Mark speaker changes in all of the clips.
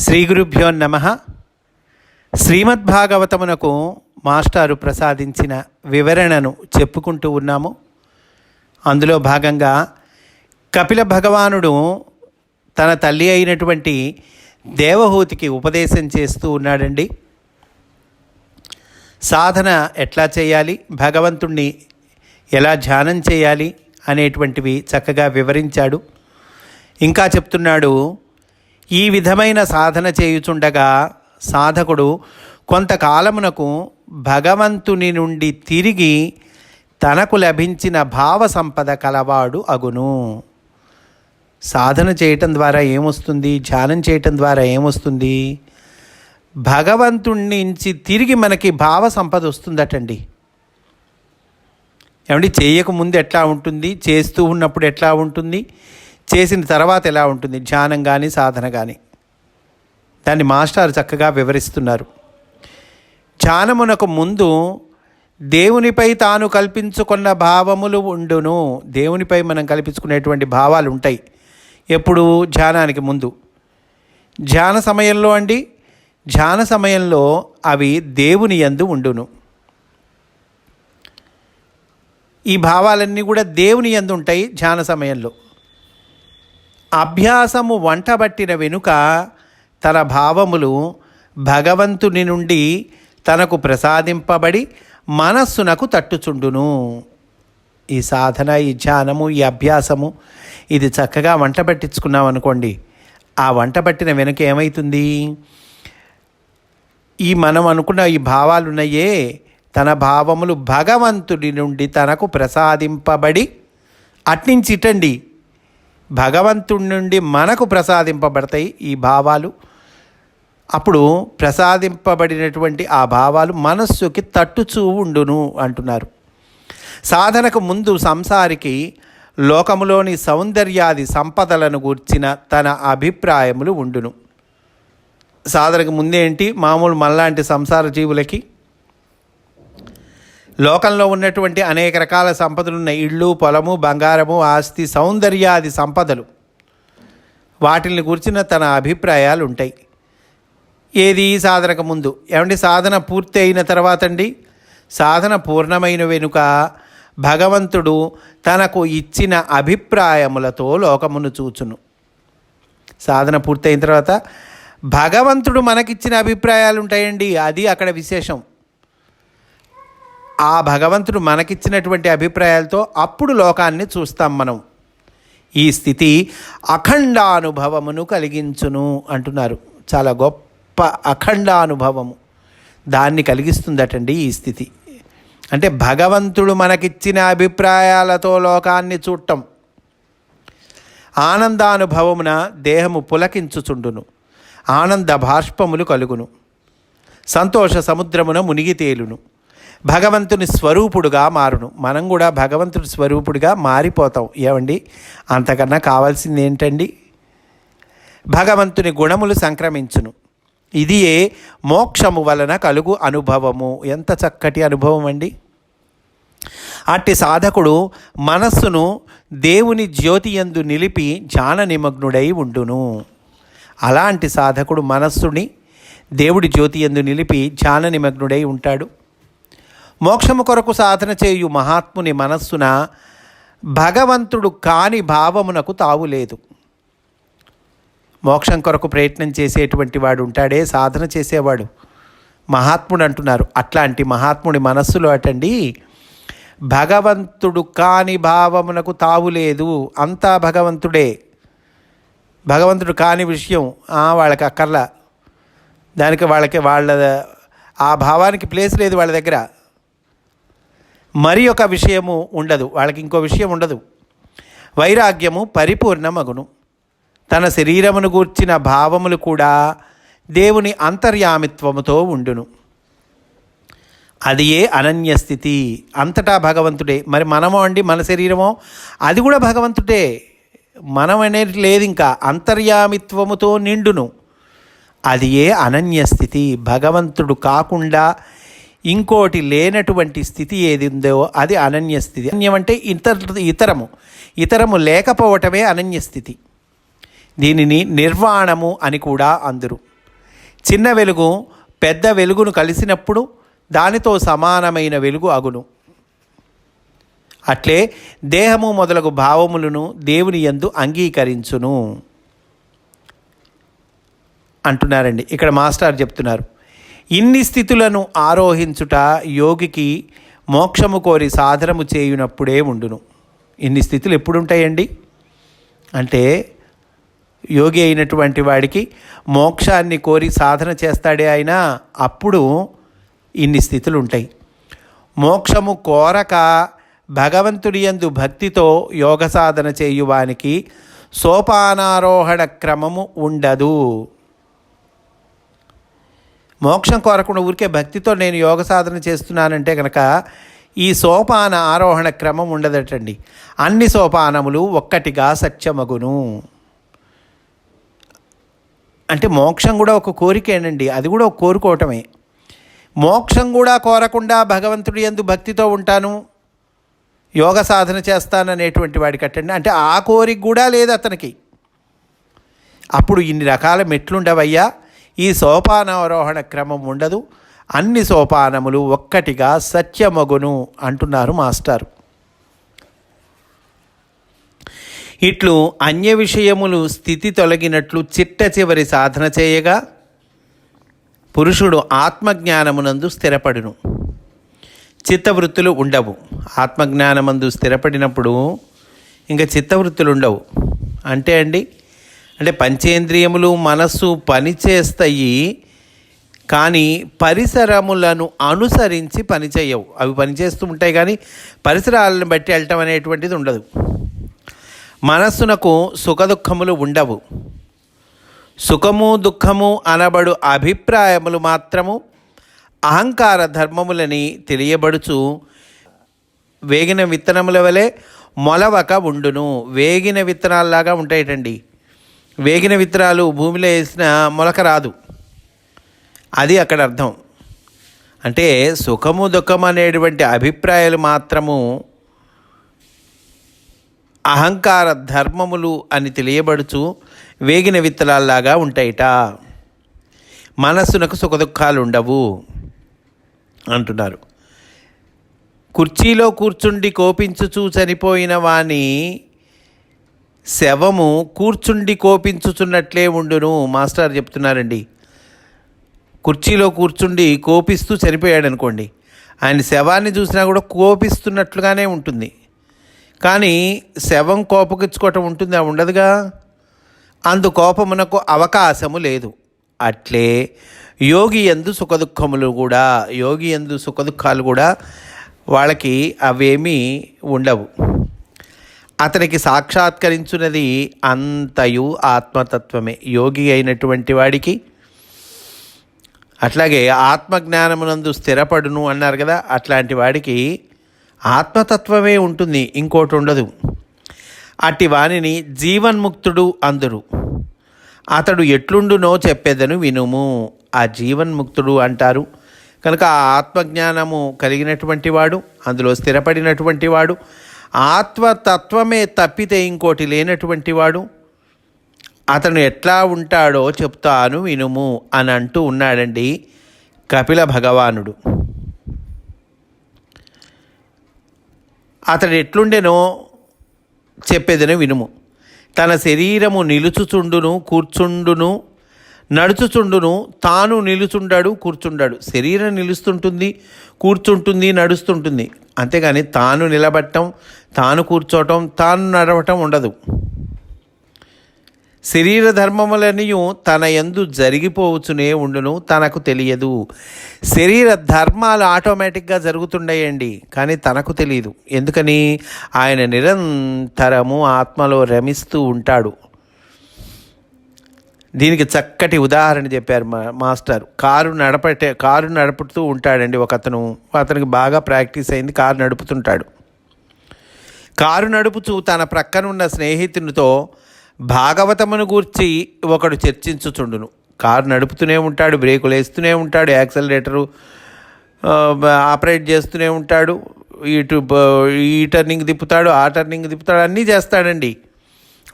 Speaker 1: శ్రీ గురుభ్యో నమ. శ్రీమద్భాగవతమునకు మాస్టారు ప్రసాదించిన వివరణను చెప్పుకుంటూ ఉన్నాము. అందులో భాగంగా కపిల భగవానుడు తన తల్లి అయినటువంటి దేవహూతికి ఉపదేశం చేస్తూ ఉన్నాడండి. సాధన ఎట్లా చేయాలి? భగవంతుణ్ణి ఎలా ధ్యానం చేయాలి? అనేటువంటివి చక్కగా వివరించాడు. ఇంకా చెప్తున్నాడు ఈ విధమైన సాధన చేయుచుండగా సాధకుడు కొంతకాలమునకు భగవంతుని నుండి తిరిగి తనకు లభించిన భావ సంపద కలవాడు అగును. సాధన చేయటం ద్వారా ఏమొస్తుంది? ధ్యానం చేయటం ద్వారా ఏమొస్తుంది? భగవంతుడి నుంచి తిరిగి మనకి భావ సంపద వస్తుందటండి. ఏమండి చేయకముందు ఎట్లా ఉంటుంది? చేస్తూ ఉన్నప్పుడు ఎట్లా ఉంటుంది? చేసిన తర్వాత ఎలా ఉంటుంది? ధ్యానం కానీ సాధన కానీ దాన్ని మాస్టర్ చక్కగా వివరిస్తున్నారు. ధ్యానమునకు ముందు దేవునిపై తాను కల్పించుకున్న భావములు ఉండును. దేవునిపై మనం కల్పించుకునేటువంటి భావాలు ఉంటాయి. ఎప్పుడు ధ్యానానికి ముందు. ధ్యాన సమయంలో అండి ధ్యాన సమయంలో అవి దేవుని యందు ఉండును. ఈ భావాలన్నీ కూడా దేవుని యందు ఉంటాయి ధ్యాన సమయంలో. అభ్యాసము వంటబట్టిన వెనుక తన భావములు భగవంతుని నుండి తనకు ప్రసాదింపబడి మనస్సునకు తట్టుచుండును. ఈ సాధన ఈ ధ్యానము ఈ అభ్యాసము ఇది చక్కగా వంట పట్టించుకున్నాం అనుకోండి. ఆ వంట పట్టిన వెనుక ఏమవుతుంది ఈ మనం అనుకున్న ఈ భావాలున్నాయే తన భావములు భగవంతుడి నుండి తనకు ప్రసాదింపబడి అట్నించిటండి భగవంతుడి నుండి మనకు ప్రసాదింపబడతాయి ఈ భావాలు. అప్పుడు ప్రసాదింపబడినటువంటి ఆ భావాలు మనస్సుకి తట్టుచూ ఉండును అంటున్నారు. సాధనకు ముందు సంసారికి లోకములోని సౌందర్యాది సంపదలను గూర్చిన తన అభిప్రాయములు ఉండును. సాధనకు ముందేంటి? మామూలు మనలాంటి సంసార జీవులకి లోకంలో ఉన్నటువంటి అనేక రకాల సంపదలు ఇళ్ళు పొలము బంగారము ఆస్తి సౌందర్యాది సంపదలు. వాటిని గురించిన తన అభిప్రాయాలు ఉంటాయి. ఏది సాధనకు ముందు? ఏమండి? సాధన పూర్తి అయిన తర్వాత అండి సాధన పూర్ణమైన వెనుక భగవంతుడు తనకు ఇచ్చిన అభిప్రాయములతో లోకమును చూచును. సాధన పూర్తయిన తర్వాత భగవంతుడు మనకిచ్చిన అభిప్రాయాలు ఉంటాయండి అది అక్కడ విశేషం. ఆ భగవంతుడు మనకిచ్చినటువంటి అభిప్రాయాలతో అప్పుడు లోకాన్ని చూస్తాం మనం. ఈ స్థితి అఖండానుభవమును కలిగించును అంటున్నారు. చాలా గొప్ప అఖండానుభవము దాన్ని కలిగిస్తుందటండి ఈ స్థితి. అంటే భగవంతుడు మనకిచ్చిన అభిప్రాయాలతో లోకాన్ని చూడటం. ఆనందానుభవమున దేహము పులకించుచుండును. ఆనంద భాష్పములు కలుగును. సంతోష సముద్రమున మునిగి తేలును. భగవంతుని స్వరూపుడుగా మారును. మనం కూడా భగవంతుడి స్వరూపుడిగా మారిపోతాం. ఏమండి? అంతకన్నా కావాల్సింది ఏంటండి? భగవంతుని గుణములు సంక్రమించును. ఇదియే మోక్షము వలన కలుగు అనుభవము. ఎంత చక్కటి అనుభవం అండి. అట్టి సాధకుడు మనస్సును దేవుని జ్యోతి యందు నిలిపి ధ్యాన నిమగ్నుడై ఉండును. అలాంటి సాధకుడు మనస్సుని దేవుడి జ్యోతి యందు నిలిపి ధ్యాన నిమగ్నుడై ఉంటాడు. మోక్షము కొరకు సాధన చేయు మహాత్ముని మనస్సున భగవంతుడు కాని భావమునకు తావులేదు మోక్షం కొరకు ప్రయత్నం చేసేటువంటి వాడు ఉంటాడే సాధన చేసేవాడు. మహాత్ముడు అంటున్నారు. అట్లాంటి మహాత్ముడి మనస్సులో అటండి భగవంతుడు కాని భావమునకు తావులేదు అంతా భగవంతుడే. భగవంతుడు కాని విషయం వాళ్ళకి అక్కర్లా. దానికి వాళ్ళకి వాళ్ళ ఆ భావానికి ప్లేస్ లేదు వాళ్ళ దగ్గర. మరి ఒక విషయము ఉండదు వాళ్ళకి ఇంకో విషయం ఉండదు. వైరాగ్యము పరిపూర్ణమగును. తన శరీరమును గూర్చిన భావములు కూడా దేవుని అంతర్యామిత్వముతో ఉండును. అది ఏ అనన్యస్థితి అంతటా భగవంతుడే. మరి మనమో అండి మన శరీరమో? అది కూడా భగవంతుడే. మనం అనేది లేదు ఇంకా అంతర్యామిత్వముతో నిండును. అది ఏ అనన్యస్థితి భగవంతుడు కాకుండా ఇంకోటి లేనటువంటి స్థితి ఏది ఉందో అది అనన్య స్థితి. అనన్యం అంటే ఇతర ఇతరము. ఇతరము లేకపోవటమే అనన్య స్థితి. దీనిని నిర్వాణము అని కూడా అందరు. చిన్న వెలుగు పెద్ద వెలుగును కలిసినప్పుడు దానితో సమానమైన వెలుగు అగును. అట్లే దేహము మొదలగు భావములను దేవుని యందు అంగీకరించును. అంటున్నారండి. ఇక్కడ మాస్టర్ చెప్తున్నారు. ఇన్ని స్థితులను ఆరోహించుట యోగికి మోక్షము కోరి సాధనము చేయునప్పుడే ఉండును. ఇన్ని స్థితులు ఎప్పుడు ఉంటాయండి అంటే యోగి అయినటువంటి వాడికి మోక్షాన్ని కోరి సాధన చేస్తాడే ఆయన అప్పుడు ఇన్ని స్థితులు ఉంటాయి మోక్షము కోరక భగవంతుడి యందు భక్తితో యోగ సాధన చేయువానికి సోపానారోహణ క్రమము ఉండదు. మోక్షం కోరకుండా ఊరికే భక్తితో నేను యోగ సాధన చేస్తున్నానంటే కనుక ఈ సోపాన ఆరోహణ క్రమం ఉండదటండి. అన్ని సోపానములు ఒక్కటిగా సత్యమగును. అంటే మోక్షం కూడా ఒక కోరికేనండి. అది కూడా ఒక కోరుకోవటమే. మోక్షం కూడా కోరకుండా భగవంతుడి ఎందు భక్తితో ఉంటాను. యోగ సాధన చేస్తాననేటువంటి వాడికి కట్టండి అంటే ఆ కోరిక కూడా లేదు అతనికి. అప్పుడు ఇన్ని రకాల మెట్లుండవయ్యా? ఈ సోపానారోహణ క్రమం ఉండదు. అన్ని సోపానములు ఒక్కటిగా సత్యమగును అంటున్నారు మాస్టారు. ఇట్లు అన్య విషయములు స్థితి తొలగినట్లు చిట్ట చివరి సాధన చేయగా పురుషుడు ఆత్మజ్ఞానమునందు స్థిరపడును. చిత్తవృత్తులు ఉండవు. ఆత్మజ్ఞానమందు స్థిరపడినప్పుడు ఇంకా చిత్తవృత్తులు ఉండవు. అంటే అండి అంటే పంచేంద్రియములు మనస్సు పనిచేస్తాయి కానీ పరిసరములను అనుసరించి పనిచేయవు. అవి పనిచేస్తూ ఉంటాయి కానీ పరిసరాలను బట్టి వెళ్ళటం అనేటువంటిది ఉండదు. మనస్సునకు సుఖదుఖములు ఉండవు. సుఖము దుఃఖము అనబడు అభిప్రాయములు మాత్రము అహంకార ధర్మములని తెలియబడుచు వేగిన విత్తనముల వలె మొలవక ఉండును. వేగిన విత్తనాల్లాగా ఉంటాయటండి. వేగిన విత్తనాలు భూమిలో వేసిన మొలక రాదు. అది అక్కడ అర్థం. అంటే సుఖము దుఃఖం అనేటువంటి అభిప్రాయాలు మాత్రము అహంకార ధర్మములు అని తెలియబడుచు వేగిన విత్తనాల్లాగా ఉంటాయిట. మనస్సునకు సుఖదుఖాలు ఉండవు అంటున్నారు. కుర్చీలో కూర్చుండి కోపించుచూ చనిపోయిన వాణి శవము కూర్చుండి కోపించుచున్నట్లే ఉండును. మాస్టర్ చెప్తున్నారండి. కుర్చీలో కూర్చుండి కోపిస్తూ చనిపోయాడు అనుకోండి ఆయన శవాన్ని చూసినా కూడా కోపిస్తున్నట్లుగానే ఉంటుంది. కానీ శవం కోపగించుకోవటం ఉంటుందా? ఉండదుగా. అందు కోపమునకు అవకాశము లేదు. అట్లే యోగి ఎందు సుఖదుఖములు కూడా యోగి ఎందు సుఖదుఖాలు కూడా వాళ్ళకి అవేమీ ఉండవు. అతనికి సాక్షాత్కరించున్నది అంతయు ఆత్మతత్వమే. యోగి అయినటువంటి వాడికి అట్లాగే ఆత్మజ్ఞానమునందు స్థిరపడును అన్నారు కదా అట్లాంటి వాడికి ఆత్మతత్వమే ఉంటుంది ఇంకోటి ఉండదు అట్టి వానిని జీవన్ముక్తుడు అందరు. అతడు ఎట్లుండునో చెప్పేదను వినుము. ఆ జీవన్ముక్తుడు అంటారు. కనుక ఆ ఆత్మజ్ఞానము కలిగినటువంటి వాడు అందులో స్థిరపడినటువంటి వాడు ఆత్మతత్వమే తప్పితే ఇంకోటి లేనటువంటి వాడు? అతను ఎట్లా ఉంటాడో చెప్తాను వినుము అని అంటూ ఉన్నాడండి కపిల భగవానుడు. అతడు ఎట్లుండెనో చెప్పేదని వినుము. తన శరీరము నిలుచుచుండును కూర్చుండును నడుచుచుండును తాను నిలుచుండాడు కూర్చుండాడు. శరీరం నిలుస్తుంటుంది కూర్చుంటుంది నడుస్తుంటుంది. అంతేగాని తాను నిలబట్టం తాను కూర్చోవటం తాను నడవటం ఉండదు. శరీర ధర్మములనియు తన ఎందు జరిగిపోవచ్చునే ఉండును తనకు తెలియదు. శరీర ధర్మాలు ఆటోమేటిక్గా జరుగుతుండయండి కానీ తనకు తెలియదు ఎందుకని? ఆయన నిరంతరము ఆత్మలో రమిస్తూ ఉంటాడు. దీనికి చక్కటి ఉదాహరణ చెప్పారు మా మాస్టర్. కారు నడపటే కారు నడుపుతూ ఉంటాడండి ఒక అతను అతనికి బాగా ప్రాక్టీస్ అయింది కారు నడుపుతుంటాడు. కారు నడుపుచూ తన ప్రక్కనున్న స్నేహితునితో భాగవతమును గూర్చి ఒకడు చర్చించుచుండును. కారు నడుపుతూనే ఉంటాడు బ్రేకులు వేస్తూనే ఉంటాడు యాక్సలరేటరు ఆపరేట్ చేస్తూనే ఉంటాడు ఇటు బ- ఈ టర్నింగ్ తిప్పుతాడు ఆ టర్నింగ్ తిప్పుతాడు అన్నీ చేస్తాడండి.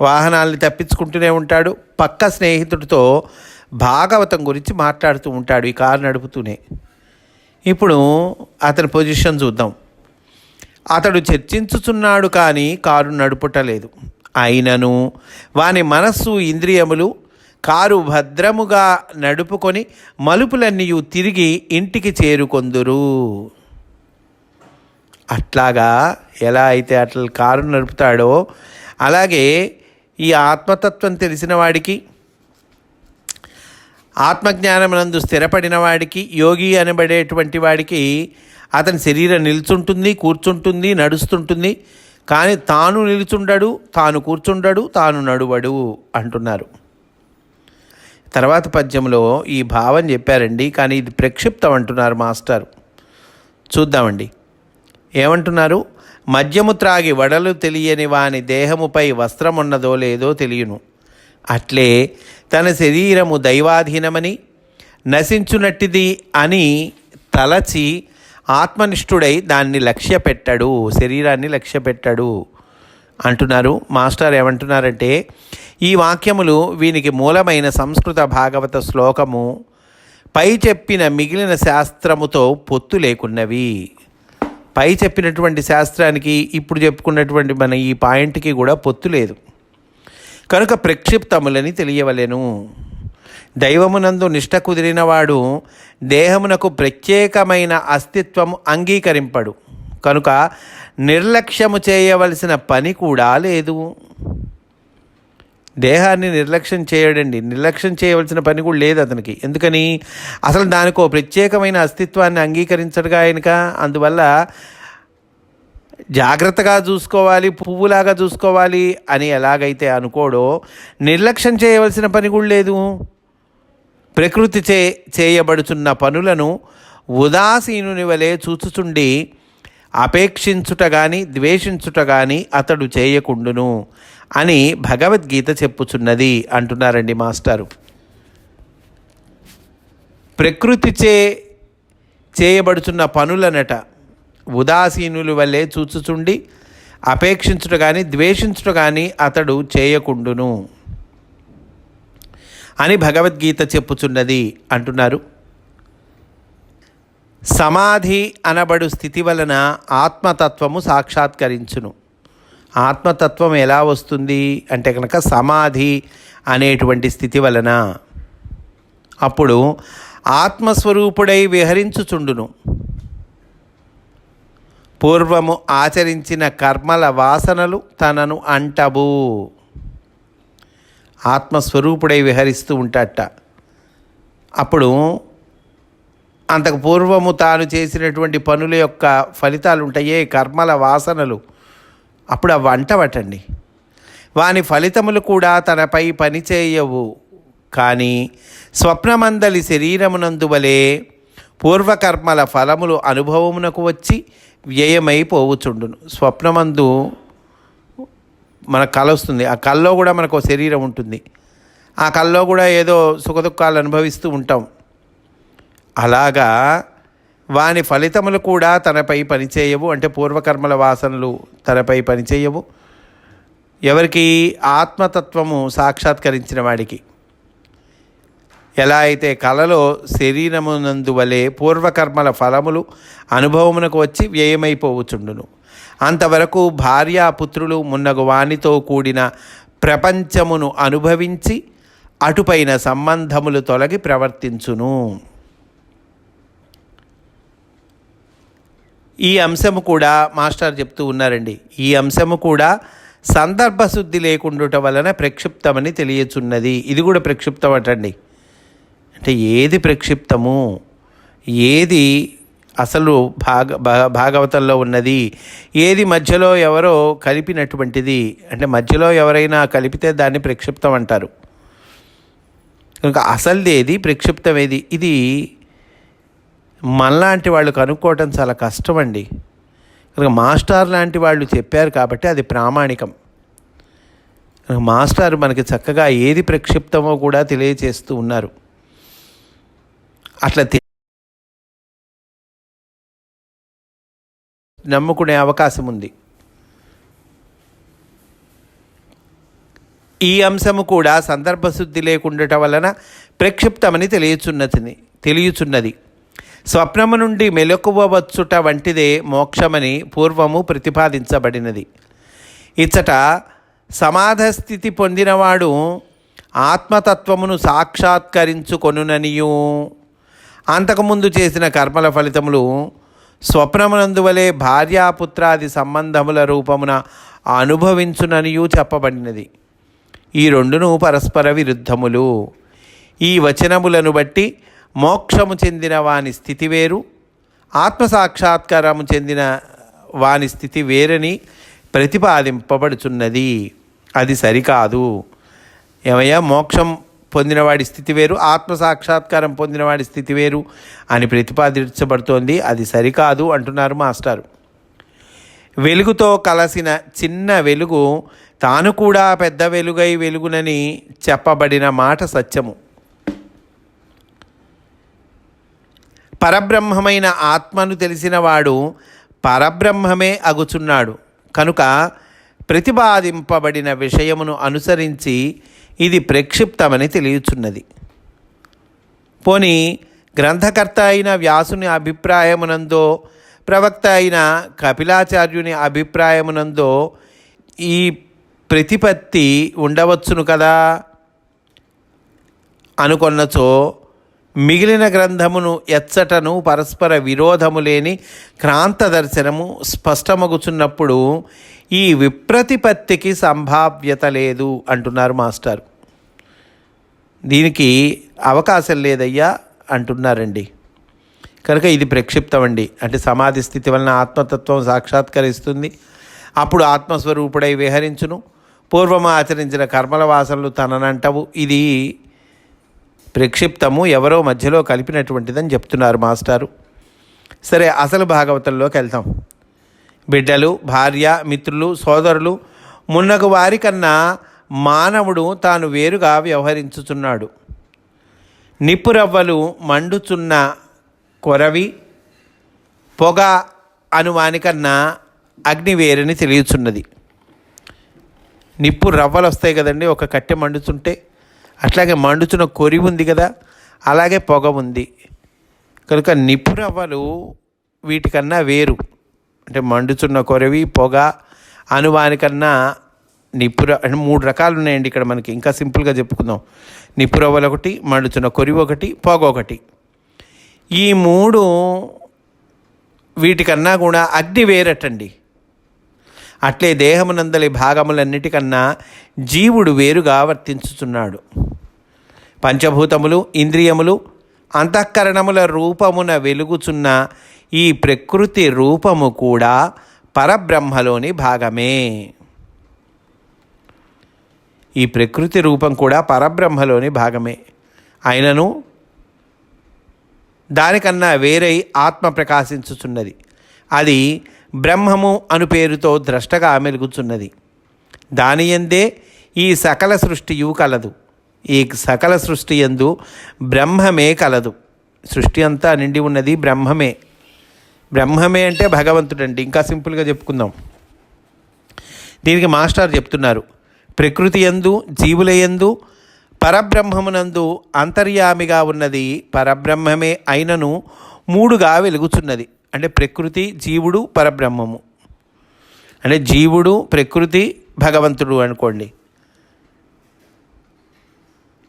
Speaker 1: వాహనాల్ని తప్పించుకుంటూనే ఉంటాడు. పక్క స్నేహితుడితో భాగవతం గురించి మాట్లాడుతూ ఉంటాడు ఈ కారు నడుపుతూనే. ఇప్పుడు అతని పొజిషన్ చూద్దాం. అతడు చర్చించుచున్నాడు కానీ కారు నడుపుటలేదు. అయినను వాని మనస్సు ఇంద్రియములు కారు భద్రముగా నడుపుకొని మలుపులన్నీ తిరిగి ఇంటికి చేరుకొందురు. అట్లాగా ఎలా అయితే అట్లా కారు నడుపుతాడో అలాగే ఈ ఆత్మతత్వం తెలిసిన వాడికి ఆత్మజ్ఞానమునందు స్థిరపడిన వాడికి యోగి అనబడేటువంటి వాడికి అతని శరీరం నిల్చుంటుంది కూర్చుంటుంది నడుస్తుంటుంది. కానీ తాను నిలుచుండడు తాను కూర్చుండడు తాను నడువడు అంటున్నారు. తర్వాత పద్యంలో ఈ భావం చెప్పారండి కానీ ఇది ప్రక్షిప్తం అంటున్నారు మాస్టర్. చూద్దామండి. ఏమంటున్నారు? మద్యము త్రాగి వడలు తెలియని వాని దేహముపై వస్త్రమున్నదో లేదో తెలియను. అట్లే తన శరీరము దైవాధీనమని నశించునట్టిది అని తలచి ఆత్మనిష్ఠుడై దాన్ని లక్ష్య పెట్టడు శరీరాన్ని లక్ష్య పెట్టడు అంటున్నారు మాస్టర్ ఏమంటున్నారంటే ఈ వాక్యములు వీనికి మూలమైన సంస్కృత భాగవత శ్లోకము పై చెప్పిన మిగిలిన శాస్త్రముతో పొత్తు లేకున్నవి. పై చెప్పినటువంటి శాస్త్రానికి ఇప్పుడు చెప్పుకున్నటువంటి మన ఈ పాయింట్కి కూడా పొత్తు లేదు. కనుక ప్రక్షిప్తములని తెలియవలెను. దైవమునందు నిష్ట కుదిరినవాడు దేహమునకు ప్రత్యేకమైన అస్తిత్వము అంగీకరింపడు. కనుక నిర్లక్ష్యము చేయవలసిన పని కూడా లేదు. దేహాన్ని నిర్లక్ష్యం చేయడండి. నిర్లక్ష్యం చేయవలసిన పని కూడా లేదు అతనికి. ఎందుకని? అసలు దానికో ప్రత్యేకమైన అస్తిత్వాన్ని అంగీకరించడుగా ఆయనక? అందువల్ల జాగ్రత్తగా చూసుకోవాలి పువ్వులాగా చూసుకోవాలి అని ఎలాగైతే అనుకోడో నిర్లక్ష్యం చేయవలసిన పని కూడా లేదు. ప్రకృతి చే చేయబడుచున్న పనులను ఉదాసీనుని వలె చూచుచుండి అపేక్షించుట కానీ ద్వేషించుట కానీ అతడు చేయకుండును అని భగవద్గీత చెప్పుచున్నది అంటున్నారండి మాస్టారు. ప్రకృతిచే చేయబడుచున్న పనులనట ఉదాసీనుల వల్లే చూచుచుండి అపేక్షించుట కానీ ద్వేషించుట కానీ అతడు చేయకుండును. అని భగవద్గీత చెప్పుచున్నది అంటున్నారు. సమాధి అనబడు స్థితి వలన ఆత్మతత్వము సాక్షాత్కరించును. ఆత్మతత్వం ఎలా వస్తుంది అంటే కనుక సమాధి అనేటువంటి స్థితి వలన. అప్పుడు ఆత్మస్వరూపుడై విహరించుచుండును. పూర్వము ఆచరించిన కర్మల వాసనలు తనను అంటవు ఆత్మస్వరూపుడై విహరిస్తూ ఉంటాట అప్పుడు అంతకు పూర్వము తాను చేసినటువంటి పనుల యొక్క ఫలితాలు ఉంటాయే కర్మల వాసనలు. అప్పుడు అవి అంటవటండి. వాని ఫలితములు కూడా తనపై పనిచేయవు. కానీ స్వప్నమందలి శరీరమునందువలే వలె పూర్వకర్మల ఫలములు అనుభవమునకు వచ్చి వ్యయమైపోవచ్చుండును స్వప్నమందు మన కళ వస్తుంది. ఆ కళ్ళలో కూడా మనకు శరీరం ఉంటుంది. ఆ కల్లో కూడా ఏదో సుఖదుఖాలు అనుభవిస్తూ ఉంటాం. అలాగా వాని ఫలితములు కూడా తనపై పనిచేయవు. అంటే పూర్వకర్మల వాసనలు తనపై పనిచేయవు. ఎవరికి ఆత్మతత్వము సాక్షాత్కరించిన వాడికి. ఎలా అయితే కలలో శరీరమునందు వలె పూర్వకర్మల ఫలములు అనుభవమునకు వచ్చి వ్యయమైపోవచ్చుండును. అంతవరకు భార్యాపుత్రులు మున్నగు వానితో కూడిన ప్రపంచమును అనుభవించి అటుపైన సంబంధములు తొలగి ప్రవర్తించును. ఈ అంశము కూడా మాస్టర్ చెప్తూ ఉన్నారండి. ఈ అంశము కూడా సందర్భశుద్ధి లేకుండుట వలన ప్రక్షిప్తమని తెలియచున్నది. ఇది కూడా ప్రక్షిప్తం అటండి అంటే ఏది ప్రక్షిప్తము? ఏది అసలు భాగ భాగవతంలో ఉన్నది? ఏది మధ్యలో ఎవరో కలిపినటువంటిది? అంటే మధ్యలో ఎవరైనా కలిపితే దాన్ని ప్రక్షిప్తం అంటారు. కనుక అసలుది ఏది? ప్రక్షిప్తం ఏది? ఇది మనలాంటి వాళ్ళు కనుక్కోవటం చాలా కష్టం అండి కనుక మాస్టర్ లాంటి వాళ్ళు చెప్పారు కాబట్టి అది ప్రామాణికం. మాస్టర్ మనకి చక్కగా ఏది ప్రక్షిప్తమో కూడా తెలియచేస్తూ ఉన్నారు. అట్లా నమ్ముకునే అవకాశం ఉంది ఈ అంశము కూడా సందర్భశుద్ధి లేకుండటం వలన ప్రక్షిప్తమని తెలియచున్నది తెలియచున్నది. స్వప్నము నుండి మెలకువవచ్చుట వంటిదే మోక్షమని పూర్వము ప్రతిపాదించబడినది. ఇచ్చట సమాధ స్థితి పొందినవాడు ఆత్మతత్వమును సాక్షాత్కరించుకొనుననియూ. అంతకుముందు చేసిన కర్మల ఫలితములు స్వప్నమునందువలే భార్యాపుత్రాది సంబంధముల రూపమున అనుభవించుననియూ చెప్పబడినది. ఈ రెండును పరస్పర విరుద్ధములు. ఈ వచనములను బట్టి మోక్షము చెందిన వాని స్థితి వేరు ఆత్మసాక్షాత్కారము చెందిన వాని స్థితి వేరని ప్రతిపాదింపబడుచున్నది. అది సరికాదు. ఏమయ్యా? మోక్షం పొందినవాడి స్థితి వేరు ఆత్మ సాక్షాత్కారం పొందినవాడి స్థితి వేరు అని ప్రతిపాదించబడుతోంది. అది సరికాదు అంటున్నారు మాస్టారు. వెలుగుతో కలసిన చిన్న వెలుగు తాను కూడా పెద్ద వెలుగై వెలుగునని చెప్పబడిన మాట సత్యము. పరబ్రహ్మమైన ఆత్మను తెలిసినవాడు పరబ్రహ్మమే అగుచున్నాడు. కనుక ప్రతిపాదింపబడిన విషయమును అనుసరించి ఇది ప్రక్షిప్తమని తెలియచున్నది. పోని గ్రంథకర్త అయిన వ్యాసుని అభిప్రాయమునందో ప్రవక్త అయిన కపిలాచార్యుని అభిప్రాయమునందో ఈ ప్రతిపత్తి ఉండవచ్చును కదా? అనుకొన్నచో మిగిలిన గ్రంథమును ఎచ్చటను పరస్పర విరోధము లేని క్రాంత దర్శనము స్పష్టమగుచున్నప్పుడు ఈ విప్రతిపత్తికి సంభావ్యత లేదు అంటున్నారు మాస్టర్. దీనికి అవకాశం లేదయ్యా అంటున్నారండి. కనుక ఇది ప్రక్షిప్తం అండి. అంటే సమాధి స్థితి వలన ఆత్మతత్వం సాక్షాత్కరిస్తుంది. అప్పుడు ఆత్మస్వరూపుడై విహరించును. పూర్వము ఆచరించిన కర్మల వాసనలు తననంటవు. ఇది ప్రక్షిప్తము ఎవరో మధ్యలో కలిపినటువంటిదని చెప్తున్నారు మాస్టారు. సరే అసలు భాగవతంలోకి వెళ్తాం బిడ్డలు భార్య మిత్రులు సోదరులు మున్నగు వారికన్నా మానవుడు తాను వేరుగా వ్యవహరించుచున్నాడు. నిప్పురవ్వలు మండుచున్న కొరవి పొగ అనువానికన్నా అగ్ని వేరని తెలియచున్నది. నిప్పు రవ్వలు వస్తాయి కదండి ఒక కట్టె మండుతుంటే అట్లాగే మండుతున్న కొరి ఉంది కదా అలాగే పొగ ఉంది. కనుక నిపురవ్వలు వీటికన్నా వేరు. అంటే మండుచున్న కొరవి పొగ అనువానికన్నా నిప్పుర అంటే మూడు రకాలు ఉన్నాయండి ఇక్కడ మనకి. ఇంకా సింపుల్గా చెప్పుకుందాం. నిప్పు రవ్వలు ఒకటి మండుచున్న కొరివి ఒకటి పొగ ఒకటి. ఈ మూడు వీటికన్నా కూడా అగ్ని వేరటండి. అట్లే దేహమునందలి భాగములన్నిటికన్నా జీవుడు వేరుగా వర్తించుచున్నాడు. పంచభూతములు ఇంద్రియములు అంతఃకరణముల రూపమున వెలుగుచున్న ఈ ప్రకృతి రూపము కూడా పరబ్రహ్మలోని భాగమే. ఈ ప్రకృతి రూపం కూడా పరబ్రహ్మలోని భాగమే. అయినను దానికన్నా వేరై ఆత్మ ప్రకాశించుచున్నది. అది బ్రహ్మము అను పేరుతో ద్రష్టగా మెలుగుచున్నది దానియందే ఈ సకల సృష్టియు కలదు. ఈ సకల సృష్టి ఎందు బ్రహ్మమే కలదు. సృష్టి అంతా నిండి ఉన్నది బ్రహ్మమే. బ్రహ్మమే అంటే భగవంతుడండి. ఇంకా సింపుల్గా చెప్పుకుందాం. దీనికి మాస్టర్ చెప్తున్నారు. ప్రకృతి ఎందు జీవుల ఎందు పరబ్రహ్మమునందు అంతర్యామిగా ఉన్నది పరబ్రహ్మమే అయినను మూడుగా వెలుగుచున్నది అంటే ప్రకృతి జీవుడు పరబ్రహ్మము. అంటే జీవుడు ప్రకృతి భగవంతుడు అనుకోండి.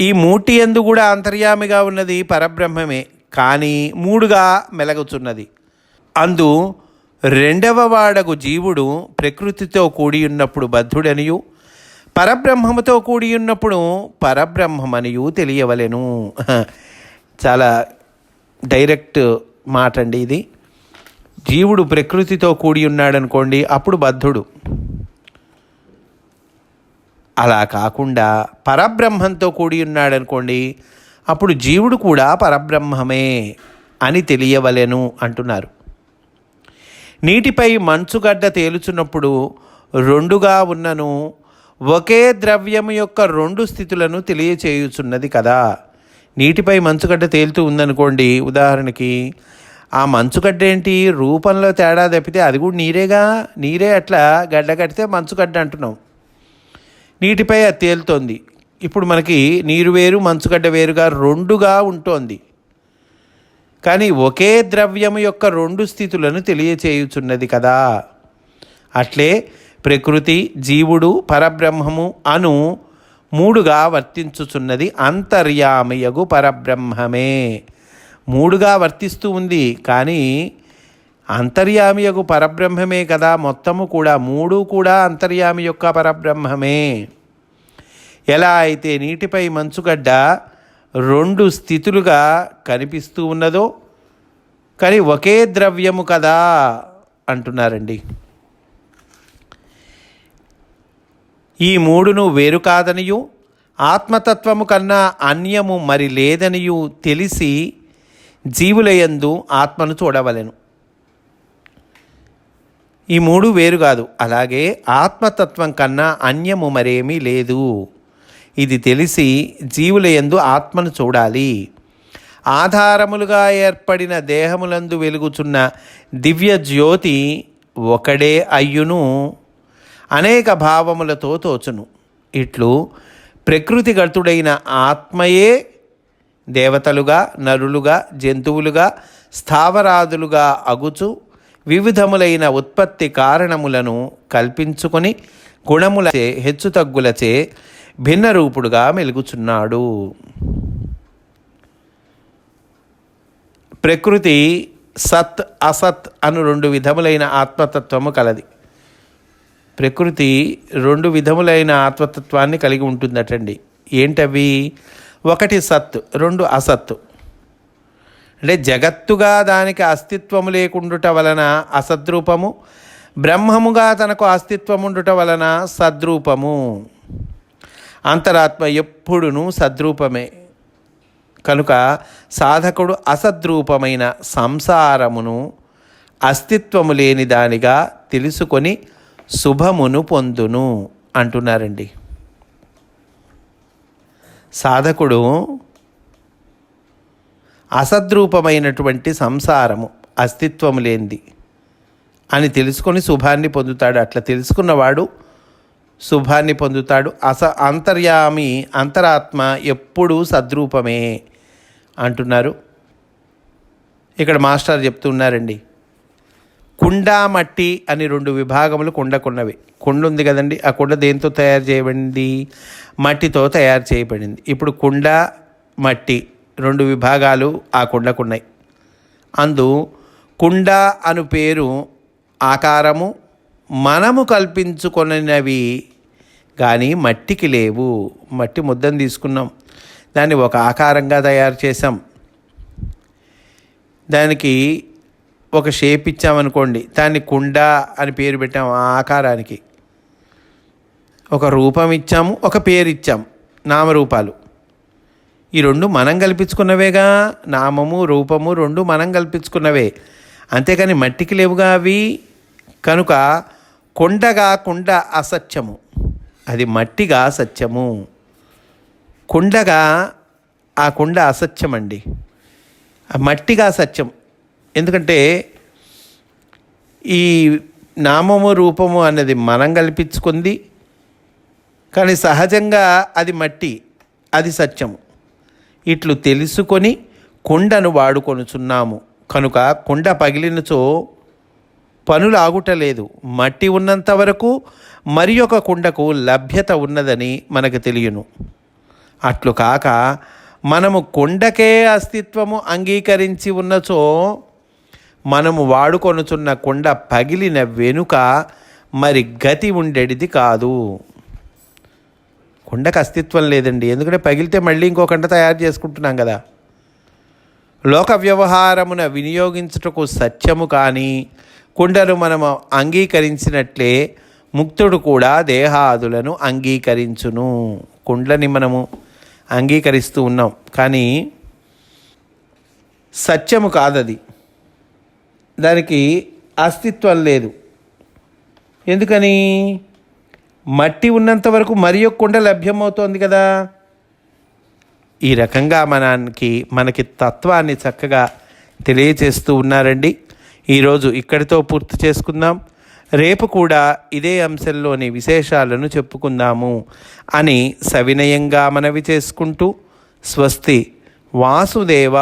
Speaker 1: ఈ మూటి ఎందు కూడా అంతర్యామిగా ఉన్నది పరబ్రహ్మమే కానీ మూడుగా మెలగుచున్నది అందు రెండవ వాడగు జీవుడు ప్రకృతితో కూడి ఉన్నప్పుడు బద్ధుడనియు పరబ్రహ్మముతో కూడి ఉన్నప్పుడు పరబ్రహ్మమనియు తెలియవలెను. చాలా డైరెక్ట్ మాట అండి ఇది. జీవుడు ప్రకృతితో కూడి ఉన్నాడనుకోండి అప్పుడు బద్ధుడు. అలా కాకుండా పరబ్రహ్మంతో కూడి ఉన్నాడనుకోండి అప్పుడు జీవుడు కూడా పరబ్రహ్మమే అని తెలియవలెను అంటున్నారు. నీటిపై మంచుగడ్డ తేలుచున్నప్పుడు రెండుగా ఉన్నను ఒకే ద్రవ్యము యొక్క రెండు స్థితులను తెలియచేయుచున్నది కదా. నీటిపై మంచుగడ్డ తేలుతూ ఉందనుకోండి ఉదాహరణకి ఆ మంచుగడ్డ ఏంటి? రూపంలో తేడా తప్పితే అది కూడా నీరేగా? నీరే అట్లా గడ్డ కడితే మంచుగడ్డ అంటున్నాం. నీటిపై అది తేలుతోంది. ఇప్పుడు మనకి నీరు వేరు మంచుగడ్డ వేరుగా రెండుగా ఉంటోంది. కానీ ఒకే ద్రవ్యము యొక్క రెండు స్థితులను తెలియచేయుచున్నది కదా. అట్లే ప్రకృతి జీవుడు పరబ్రహ్మము అను మూడుగా వర్తించుచున్నది అంతర్యామయగు పరబ్రహ్మమే. మూడుగా వర్తిస్తూ ఉంది కానీ అంతర్యామియగు పరబ్రహ్మమే కదా. మొత్తము కూడా మూడు కూడా అంతర్యామి యొక్క పరబ్రహ్మమే. ఎలా అయితే నీటిపై మంచుగడ్డ రెండు స్థితులుగా కనిపిస్తూ ఉన్నదో కానీ ఒకే ద్రవ్యము కదా అంటున్నారండి. ఈ మూడును వేరు కాదనియు. ఆత్మతత్వము కన్నా అన్యము మరి లేదనియు తెలిసి జీవులయందు ఆత్మను చూడవలెను. ఈ మూడు వేరు కాదు. అలాగే ఆత్మతత్వం కన్నా అన్యము మరేమీ లేదు. ఇది తెలిసి జీవులయందు ఆత్మను చూడాలి. ఆధారములుగా ఏర్పడిన దేహములందు వెలుగుచున్న దివ్య జ్యోతి ఒకడే అయ్యును. అనేక భావములతో తోచును. ఇట్లు ప్రకృతిగతుడైన ఆత్మయే దేవతలుగా నరులుగా జంతువులుగా స్థావరాదులుగా అగుచు వివిధములైన ఉత్పత్తి కారణములను కల్పించుకొని గుణములచే హెచ్చుతగ్గులచే భిన్న రూపుడుగా మెలుగుచున్నాడు. ప్రకృతి సత్ అసత్ అను రెండు విధములైన ఆత్మతత్వము కలది. ప్రకృతి రెండు విధములైన ఆత్మతత్వాన్ని కలిగి ఉంటుందటండి. ఏంటవి? ఒకటి సత్ రెండు అసత్ అంటే జగత్తుగా దానికి అస్తిత్వము లేకుండుట వలన అసద్రూపము బ్రహ్మముగా తనకు అస్తిత్వం ఉండుట వలన సద్రూపము. అంతరాత్మ ఎప్పుడును సద్రూపమే. కనుక సాధకుడు అసద్రూపమైన సంసారమును అస్తిత్వము లేని దానిగా తెలుసుకొని శుభమును పొందును అంటున్నారండి. సాధకుడు అసద్రూపమైనటువంటి సంసారము అస్తిత్వము లేనిది అని తెలుసుకొని శుభాన్ని పొందుతాడు. అట్లా తెలుసుకున్నవాడు శుభాన్ని పొందుతాడు. అస అంతర్యామి అంతరాత్మ ఎప్పుడూ సద్రూపమే అంటున్నారు. ఇక్కడ మాస్టర్ చెప్తున్నారండి కుండ మట్టి అని రెండు విభాగములు కుండకున్నవి. కుండ ఉంది కదండి ఆ కుండ దేంతో తయారు చేయబడింది? మట్టితో తయారు చేయబడింది. ఇప్పుడు కుండ మట్టి రెండు విభాగాలు ఆ కుండకున్నాయి. అందు కుండ అను పేరు ఆకారము మనము కల్పించుకొనినవి కానీ మట్టికి లేవు. మట్టి ముద్దను తీసుకున్నాం. దాన్ని ఒక ఆకారంగా తయారు చేసాం దానికి ఒక షేప్ ఇచ్చామనుకోండి దాన్ని కుండ అని పేరు పెట్టాము ఆ ఆకారానికి. ఒక రూపం ఇచ్చాము ఒక పేరు ఇచ్చాము నామరూపాలు. ఈ రెండు మనం కల్పించుకున్నవేగా నామము రూపము రెండు మనం కల్పించుకున్నవే. అంతేకాని మట్టికి లేవుగా అవి? కనుక కొండగా కుండ అసత్యము. అది మట్టిగా సత్యము. కుండగా ఆ కుండ అసత్యం అండి మట్టిగా సత్యం. ఎందుకంటే ఈ నామము రూపము అన్నది మనం కల్పించుకుంది కానీ సహజంగా అది మట్టి అది సత్యము. ఇట్లు తెలుసుకొని కుండను వాడుకొనుచున్నాము. కనుక కుండ పగిలినచో పనులు ఆగుటలేదు. మట్టి ఉన్నంత వరకు మరి ఒక కుండకు లభ్యత ఉన్నదని మనకు తెలియను. అట్లు కాక మనము కుండకే అస్తిత్వము అంగీకరించి ఉన్నచో మనము వాడుకొనుచున్న కుండ పగిలిన వెనుక మరి గతి ఉండేది కాదు. కుండకు అస్తిత్వం లేదండి. ఎందుకంటే పగిలితే మళ్ళీ ఇంకో కుండ తయారు చేసుకుంటున్నాం కదా. లోక వ్యవహారమున వినియోగించుటకు సత్యము కానీ కుండను మనము అంగీకరించినట్లే ముక్తుడు కూడా దేహాదులను అంగీకరించును. కుండ్లని మనము అంగీకరిస్తూ ఉన్నాం. కానీ సత్యము కాదది. దానికి అస్తిత్వం లేదు. ఎందుకని? మట్టి ఉన్నంత వరకు మరి ఒక కుండ లభ్యమవుతోంది కదా. ఈ రకంగా మనకి మనకి తత్వాన్ని చక్కగా తెలియచేస్తూ ఉన్నారండి. ఈరోజు ఇక్కడితో పూర్తి చేసుకుందాం. రేపు కూడా ఇదే అంశంలోని విశేషాలను చెప్పుకుందాము అని సవినయంగా మనవి చేసుకుంటూ స్వస్తి వాసుదేవ.